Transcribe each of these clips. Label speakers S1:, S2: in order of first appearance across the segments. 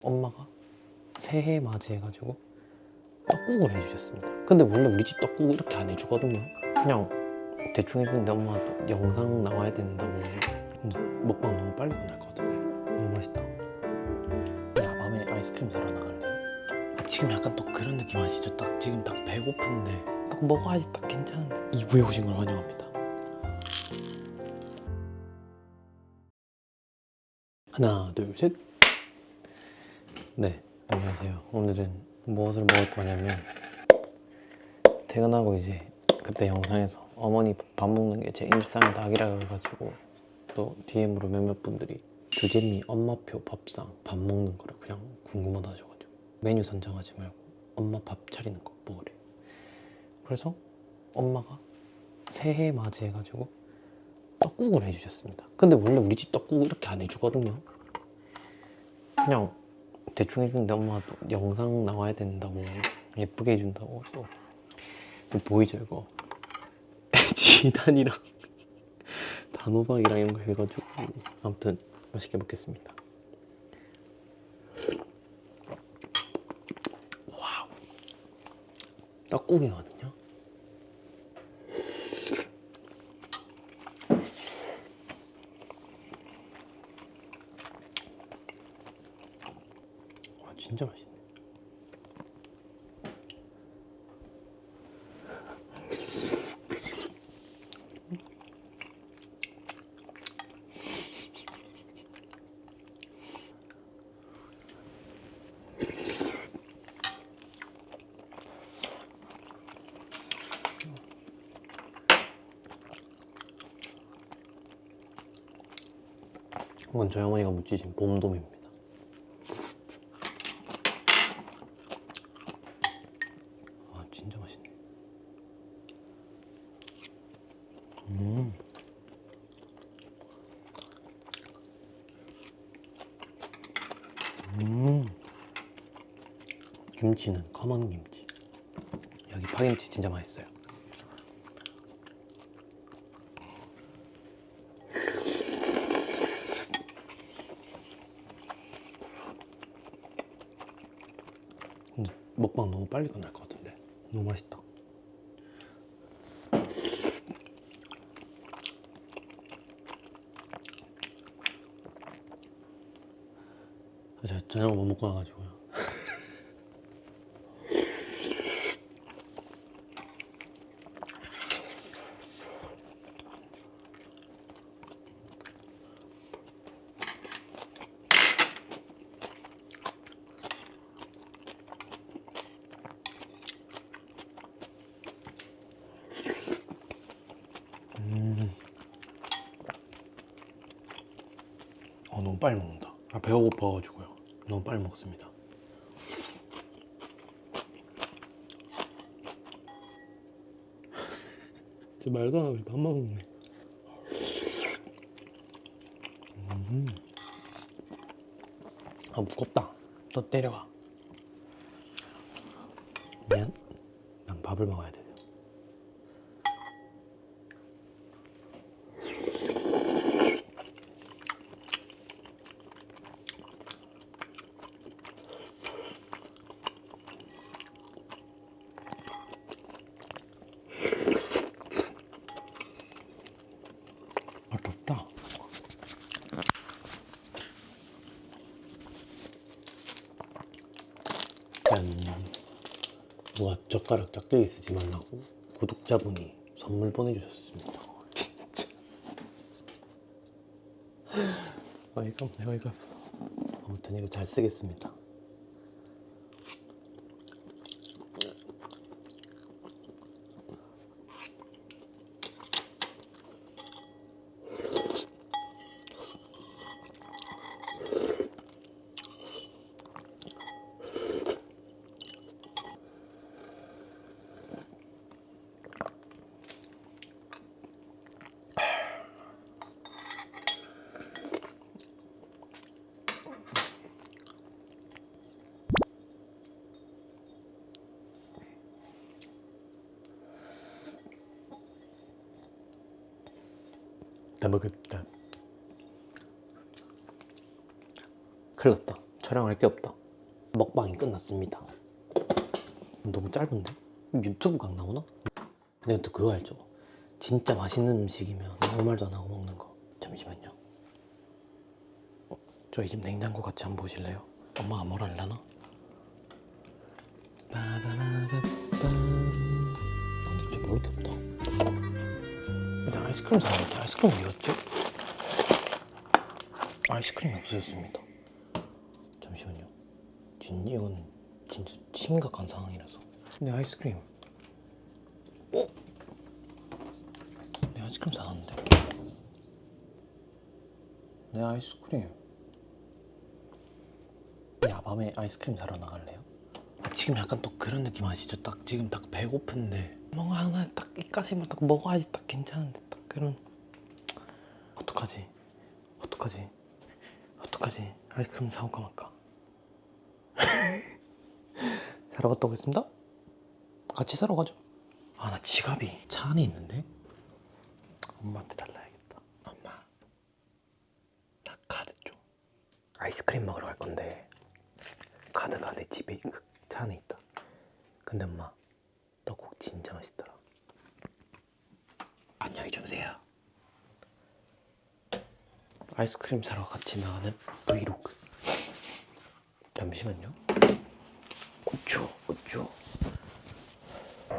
S1: 엄마가 새해 맞이해가지고 떡국을 해주셨습니다. 근데 원래 우리 집 떡국 이렇게 안 해주거든요. 그냥 대충 해주는데 엄마가 또 영상 나와야 된다고 근데 먹방 너무 빨리 끝날 것 같은데 너무 맛있다. 야 밤에 아이스크림 사러 나갈래요? 아, 지금 약간 또 그런 느낌 아시죠? 딱 지금 딱 배고픈데 딱 먹어야지 딱 괜찮은데 2부에 오신 걸 환영합니다. 하나 둘 셋. 네, 안녕하세요. 오늘은 무엇을 먹을 거냐면 퇴근하고 이제 그때 영상에서 어머니 밥 먹는 게 제 일상의 낙이라 해가지고 또 DM으로 몇몇 분들이 주재미 엄마표 밥상 밥 먹는 거를 그냥 궁금하다 하셔가지고 메뉴 선정하지 말고 엄마 밥 차리는 거 먹으래. 그래서 엄마가 새해 맞이해가지고 떡국을 해주셨습니다. 근데 원래 우리 집 떡국 이렇게 안 해주거든요. 그냥 대충 해주는데 엄마가 또 영상 나와야 된다고 예쁘게 해준다고 또. 이거 보이죠 이거? 지단이랑 단호박이랑 이런 거 해가지고 아무튼 맛있게 먹겠습니다. 와우. 떡국이거든요 와 진짜 맛있네 이건 저희 어머니가 무치신 봄돔입니다 아 진짜 맛있네. 음. 음. 김치는 검은 김치. 여기 파김치 진짜 맛있어요. 근데 먹방 너무 빨리 끝날 것 같은데. 너무 맛있다. 아, 제가 저녁을 못 먹고 와가지고요 어, 너무 빨리 먹는다. 아, 배가 고파가지고요. 너무 빨리 먹습니다. 진짜 말도 안 하고 밥 먹네. 음. 아 무겁다. 또 때려가 미안. 난 밥을 먹어야 돼 아 덥다 짠 누가 젓가락 짝대기 쓰지 말라고 구독자분이 선물 보내주셨습니다. 진짜. 어이가 없네 어이가 없어 아무튼 이거 잘 쓰겠습니다 다 먹었다 큰일 났다 촬영할 게 없다. 먹방이 끝났습니다. 너무 짧은데? 유튜브 각 나오나? 근데 또 그거 알죠? 진짜 맛있는 음식이면 아무 말도 안 하고 먹는 거. 잠시만요. 어, 저희 집 냉장고 같이 한번 보실래요? 엄마가 뭘 할라나? 아이스크림 사야겠지. 아이스크림 어디였지? 아이스크림이 없어졌습니다. 잠시만요. 진 이건 진짜 심각한 상황이라서. 내 아이스크림. 어? 내 아이스크림 사놨는데. 내 아이스크림. 야밤에 아이스크림 사러 나갈래요? 아, 지금 약간 또 그런 느낌 아시죠? 딱 지금 딱 배고픈데 뭔가 하나 딱 이까지만 딱 먹어야지 딱 괜찮은데 딱 그런 어떡하지? 어떡하지? 어떡하지? 아이스크림 사올까 말까? 사러 갔다 오겠습니다. 같이 사러 가죠. 아 나 지갑이 차 안에 있는데 엄마한테 달라야겠다. 엄마 나 카드 좀 아이스크림 먹으러 갈 건데 카드가 내 집에 그 차 안에 있다. 근데 엄마 떡국 진짜 맛있더라. 안녕히 주무세요. 아이스크림 사러 같이 나가는 브이로그. 잠시만요. 고추, 고추.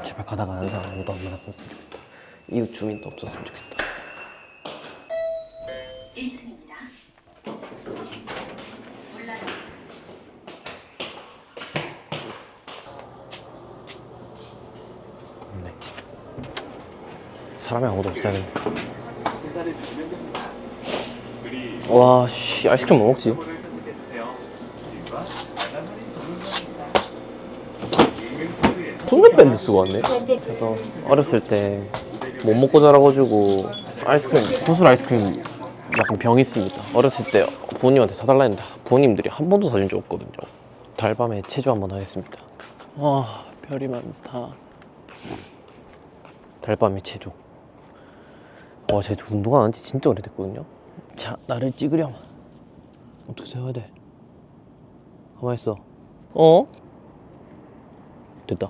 S1: 제발 가다가 아는 사람 아무도 안 만났으면 좋겠다. 이웃 주민도 없었으면 좋겠다.
S2: 1층입니다. 올라가
S1: 네. 사람이 아무도 없어야 돼. 와, 씨, 아이스크림 뭐 먹지?
S3: 코를 선택해 주세요. 그리고 알람 할인 동영상입니다. 잉글코드에서
S1: 퉁면 밴드 쓰고 왔네. 저도 어렸을 때 못 먹고 자라가지고 아이스크림, 구슬 아이스크림 약간 병이 있습니다. 어렸을 때 부모님한테 사달라 했는데 부모님들이 한 번도 사준 적 없거든요. 달밤에 체조 한번 하겠습니다. 와, 별이 많다. 달밤에 체조. 와, 제가 운동 안 한지 진짜 오래됐거든요. 자, 나를 찍으렴. 어떻게 세워야 돼? 가만 있어. 어? 됐다.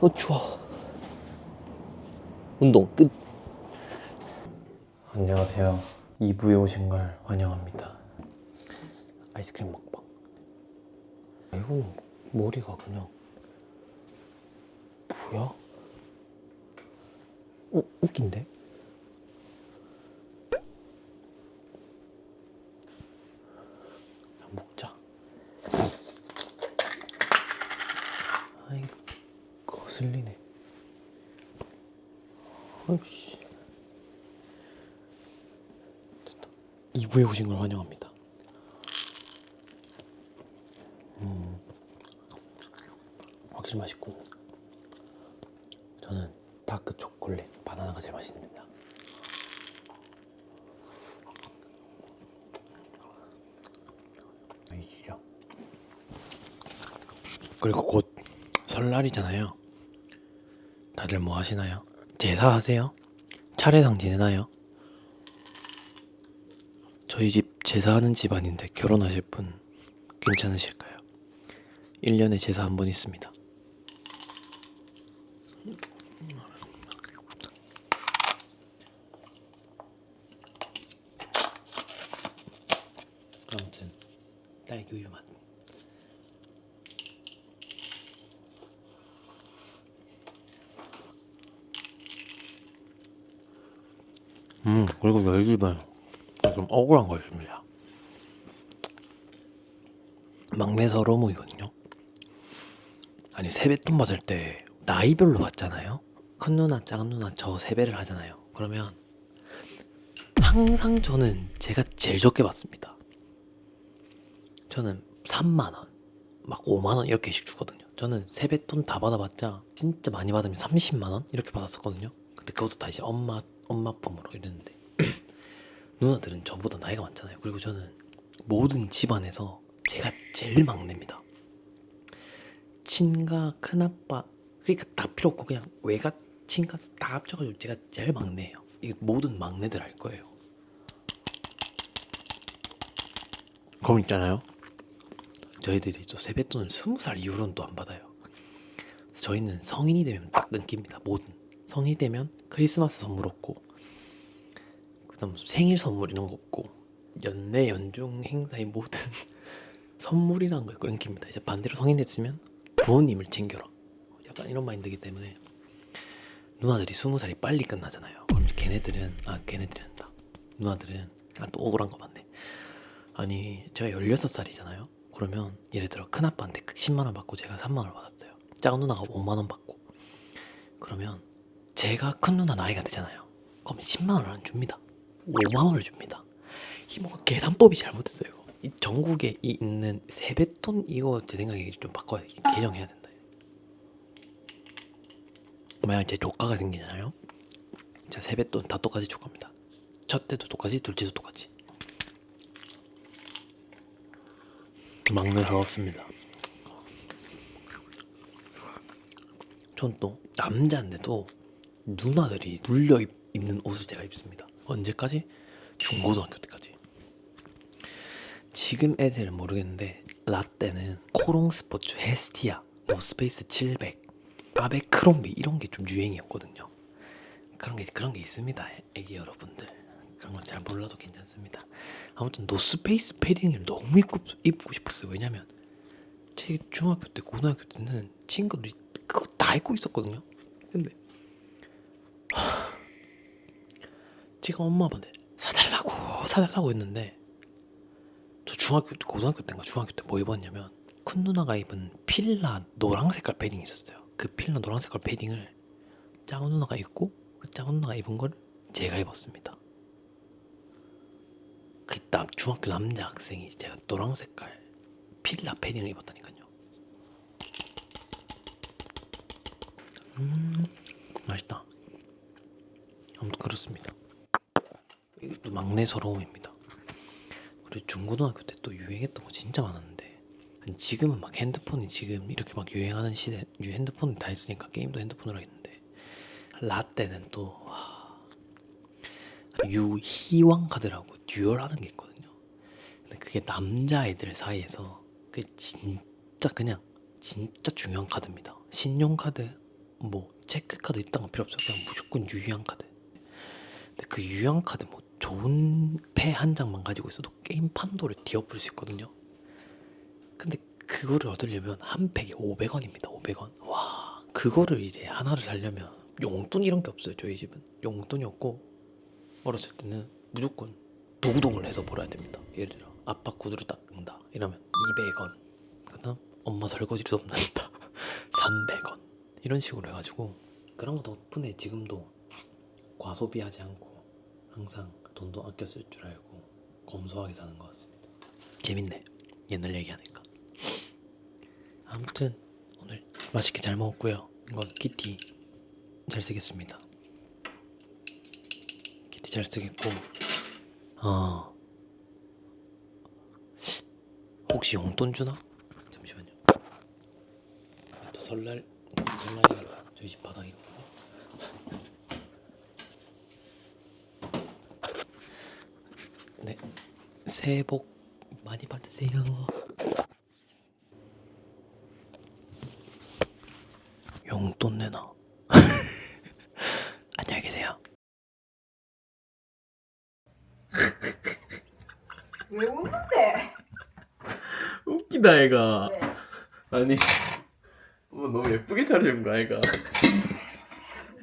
S1: 어 추워. 운동 끝. 안녕하세요. 2부에 오신 걸 환영합니다. 아이스크림 먹방. 이건 머리가 그냥 뭐야? 어, 웃긴데? 그냥 먹자. 아이 거슬리네. 아이씨. 됐다. 2부에 오신 걸 환영합니다. 음. 확실히 맛있고. 저는 다크 초콜릿 바나나가 제일 맛있습니다. 아이시죠. 그리고 곧 설날이잖아요. 다들 뭐 하시나요? 제사하세요? 차례상 지내나요? 저희 집 제사하는 집안인데 결혼하실 분 괜찮으실까요? 1년에 제사 한 번 있습니다. 아무튼 딸기 우유 맛. 음 그리고 저희 집은 좀 억울한 거 있습니다. 막내 서러무이거든요. 아니 세뱃돈 받을 때 나이별로 받잖아요. 큰 누나, 작은 누나 저 세배를 하잖아요. 그러면 항상 저는 제가 제일 적게 받습니다. 저는 3만 원, 막 5만 원 이렇게씩 주거든요. 저는 세뱃돈 다 받아봤자 진짜 많이 받으면 30만 원 이렇게 받았었거든요. 근데 그것도 다 이제 엄마 엄마 품으로 이랬는데 누나들은 저보다 나이가 많잖아요. 그리고 저는 모든 집안에서 제가 제일 막내입니다. 친가 큰아빠 그러니까 다 필요 없고 그냥 외가 친가 다 합쳐가지고 제가 제일 막내예요. 이 모든 막내들 알 거예요. 그럼 있잖아요. 저희들이 또 세뱃돈을 스무 살 이후로는 또 안 받아요. 저희는 성인이 되면 딱 끊깁니다. 모든 성인이 되면 크리스마스 선물 없고 생일 선물 이런 거 없고 연내 연중 행사의 모든 선물이란 걸 끊깁니다. 이제 반대로 성인 됐으면 부모님을 챙겨라. 약간 이런 마인드이기 때문에 누나들이 스무 살이 빨리 끝나잖아요. 그럼 걔네들은 아 걔네들이 한다. 누나들은 아 또 억울한 거 맞네. 아니 제가 16살이잖아요. 그러면 예를 들어 큰아빠한테 10만 원 받고 제가 3만 원 받았어요. 작은 누나가 5만 원 받고 그러면 제가 큰 누나 나이가 되잖아요. 그럼 10만 원을 안 줍니다. 5만 원을 줍니다. 이 뭔가 계산법이 잘못됐어요. 이거. 이 전국에 이 있는 세뱃돈 이거 제 생각에 좀 바꿔야 돼. 개정해야 된다. 만약 제 조카가 생기잖아요. 자 세뱃돈 다 똑같이 줄 겁니다. 첫 때도 똑같이, 둘째도 똑같이. 막내스럽습니다. 전 또 남자인데도 누나들이 물려 입, 입는 옷을 제가 입습니다. 언제까지? 중고등학교 때까지. 지금 애들은 모르겠는데 라떼는 코롱 스포츠 헤스티아, 노스페이스 700, 아베크롬비 이런 게 좀 유행이었거든요. 그런 게 그런 게 있습니다, 애기 여러분들. 그런 건 잘 몰라도 괜찮습니다. 아무튼 노스페이스 패딩을 너무 입고 입고 싶었어요. 왜냐면 제 중학교 때, 고등학교 때는 친구들이 그거 다 입고 있었거든요. 근데 하, 제가 엄마 아빠한테 사달라고 사달라고 했는데 저 중학교 때, 고등학교 때인가 중학교 때 뭐 입었냐면 큰 누나가 입은 필라 노랑 색깔 패딩이 있었어요. 그 필라 노랑 색깔 패딩을 작은 누나가 입고 그 작은 누나가 입은 걸 제가 입었습니다. 그 남, 중학교 남자 학생이 제가 노랑 색깔 필라 패딩을 입었다니까요. 음, 맛있다. 아무튼 그렇습니다. 이것도 막내 서러움입니다. 그리고 중고등학교 때 또 유행했던 거 진짜 많았는데 지금은 막 핸드폰이 지금 이렇게 막 유행하는 시대 유- 핸드폰이 다 있으니까 게임도 핸드폰으로 하겠는데 라떼는 또 와, 유희왕 카드라고 듀얼 하는 게 있거든요. 근데 그게 남자애들 사이에서 그 진짜 그냥 진짜 중요한 카드입니다. 신용카드, 뭐 체크카드 있던 거 필요 없어요. 그냥 무조건 유희왕 카드. 근데 그 유희왕 카드 뭐 좋은 패 한 장만 가지고 있어도 게임 판도를 뒤엎을 수 있거든요. 근데 그거를 얻으려면 한 팩에 500원입니다. 500원. 와, 그거를 이제 하나를 사려면 용돈 이런 게 없어요. 저희 집은 용돈이 없고 어렸을 때는 무조건 도구동을 해서 벌어야 됩니다. 예를 들어 아빠 구두를 닦는다 이러면 200원. 그다음 엄마 설거지를 돕는다 300원. 이런 식으로 해가지고 그런 거 덕분에 지금도 과소비하지 않고 항상 돈도 아껴 쓸 줄 알고 검소하게 사는 것 같습니다. 재밌네. 옛날 얘기하니까. 아무튼 오늘 맛있게 잘 먹었고요. 이거 키티 잘 쓰겠습니다. 키티 잘 쓰겠고 어 혹시 용돈 주나? 잠시만요. 또 설날 곧 설날이니까 저희 집 바닥이거든요. 네 새해 복 많이 받으세요. 용돈 내놔. 안녕히 계세요.
S2: 왜 웃는데?
S1: 웃기다 애가.
S2: 왜?
S1: 아니 뭐 너무 예쁘게 차려준 거 아이가.